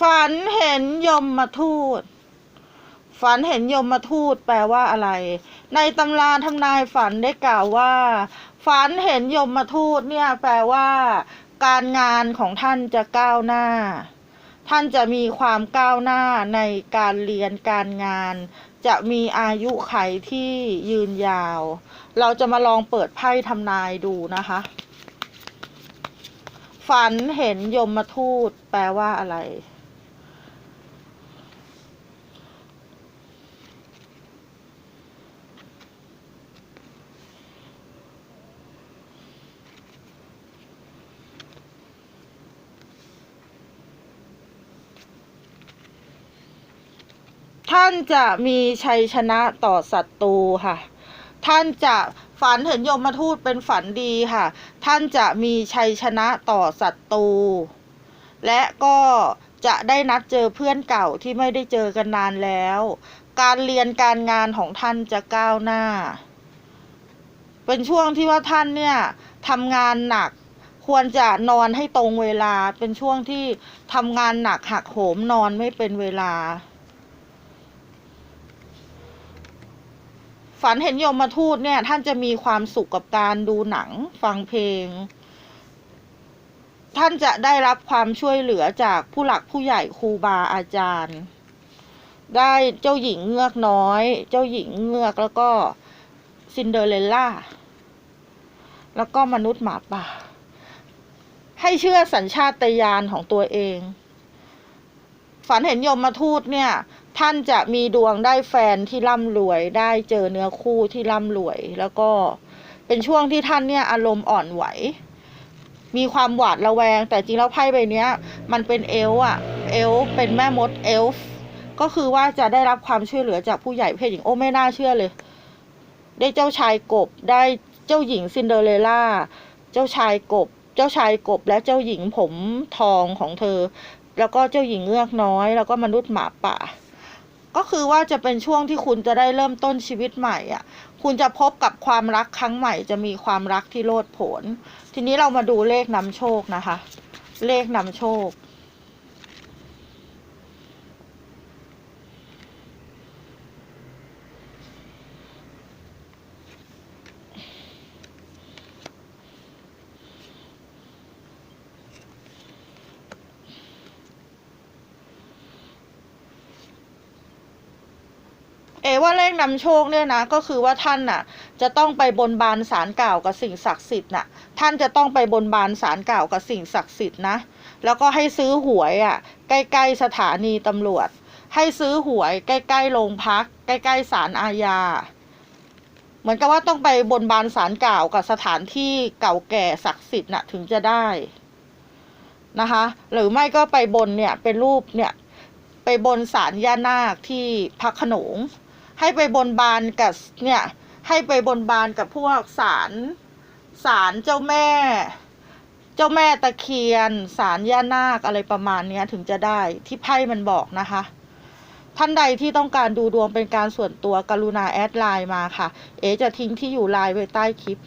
ฝันเห็นยมมาทูต ฝันเห็นยมมาทูตแปลว่าอะไร ในตำราทำนายฝันได้กล่าวว่า ฝันเห็นยมมาทูตเนี่ยแปลว่า การงานของท่านจะก้าวหน้า ท่านจะมีความก้าวหน้าในการเรียนการงาน จะมีอายุไขที่ยืนยาว เราจะมาลองเปิดไพ่ทำนายดูนะคะ ฝันเห็นยมมาทูตแปลว่าอะไร ท่านจะมีชัยชนะต่อศัตรูค่ะ ท่านจะฝันเห็นยมทูตเป็นฝันดีค่ะ ท่านจะมีชัยชนะต่อศัตรู และก็จะได้นัดเจอเพื่อนเก่าที่ไม่ได้เจอกันนานแล้ว การเรียนการงานของท่านจะก้าวหน้า เป็นช่วงที่ว่าท่านเนี่ยทำงานหนักควรจะนอนให้ตรงเวลา เป็นช่วงที่ทำงานหนักหักโหมนอนไม่เป็นเวลา ฝันเห็นยมทูตเนี่ย ท่านจะมีความสุขกับการดูหนังฟังเพลง ท่านจะได้รับความช่วยเหลือจากผู้หลักผู้ใหญ่ครูบาอาจารย์ ได้เจ้าหญิงเงือกน้อย เจ้าหญิงเงือกแล้วก็ซินเดอเรลล่า แล้วก็มนุษย์หมาป่า ให้เชื่อสัญชาตญาณของตัวเอง ฝันเห็นยมมาทูตเนี่ย ท่านจะมีดวงได้แฟนที่ร่ำรวย ได้เจอเนื้อคู่ที่ร่ำรวย แล้วก็เป็นช่วงที่ท่านเนี่ยอารมณ์อ่อนไหว มีความหวาดระแวง แต่จริงแล้วไพ่ใบเนี้ยมันเป็นเอลฟ์อะเอลฟ์เป็นแม่มดเอลฟ์ก็คือว่าจะได้รับความช่วยเหลือจากผู้ใหญ่เพศหญิงโอ้ไม่น่าเชื่อเลย ได้เจ้าชายกบได้เจ้าหญิงซินเดอเรลล่าเจ้าชายกบ เจ้าชายกบและเจ้าหญิงผมทองของเธอ แล้วก็เจ้าหญิงเงือกน้อย แล้วก็มนุษย์หมาป่า ก็คือว่าจะเป็นช่วงที่คุณจะได้เริ่มต้นชีวิตใหม่อะ คุณจะพบกับความรักครั้งใหม่ จะมีความรักที่โลดโผน ทีนี้เรามาดูเลขนำโชคนะคะ เลขนำโชค เอว่าเลขนำโชคเนี่ยนะก็คือว่าท่านน่ะ จะต้องไปบนบานสารกล่าวกับสิ่งศักดิ์สิทธิ์น่ะ ท่านจะต้องไปบนบานสารกล่าวกับสิ่งศักดิ์สิทธิ์นะ แล้วก็ให้ซื้อหวยอะ ใกล้ๆสถานีตำรวจ ให้ซื้อหวยใกล้ๆโรงพัก ใกล้ๆศาลอาญาเหมือนกับว่าต้องไปบนบานสารกล่าวกับสถานที่เก่าแก่ศักดิ์สิทธิ์น่ะถึงจะได้นะคะ หรือไม่ก็ไปบนเนี่ยเป็นรูปเนี่ยไปบนศาลย่านาคที่พระขนง ให้ไปบนบานกับเนี่ยให้ไปบนบานกับพวกศาลศาลเจ้าแม่ เจ้าแม่ตะเคียนศาลย่านาคอะไรประมาณนี้ถึงจะได้ที่ไพ่มันบอกนะคะ ท่านใดที่ต้องการดูดวงเป็นการส่วนตัวกรุณาแอดไลน์มาค่ะ เอจะทิ้งที่อยู่ไลน์ไว้ใต้คลิป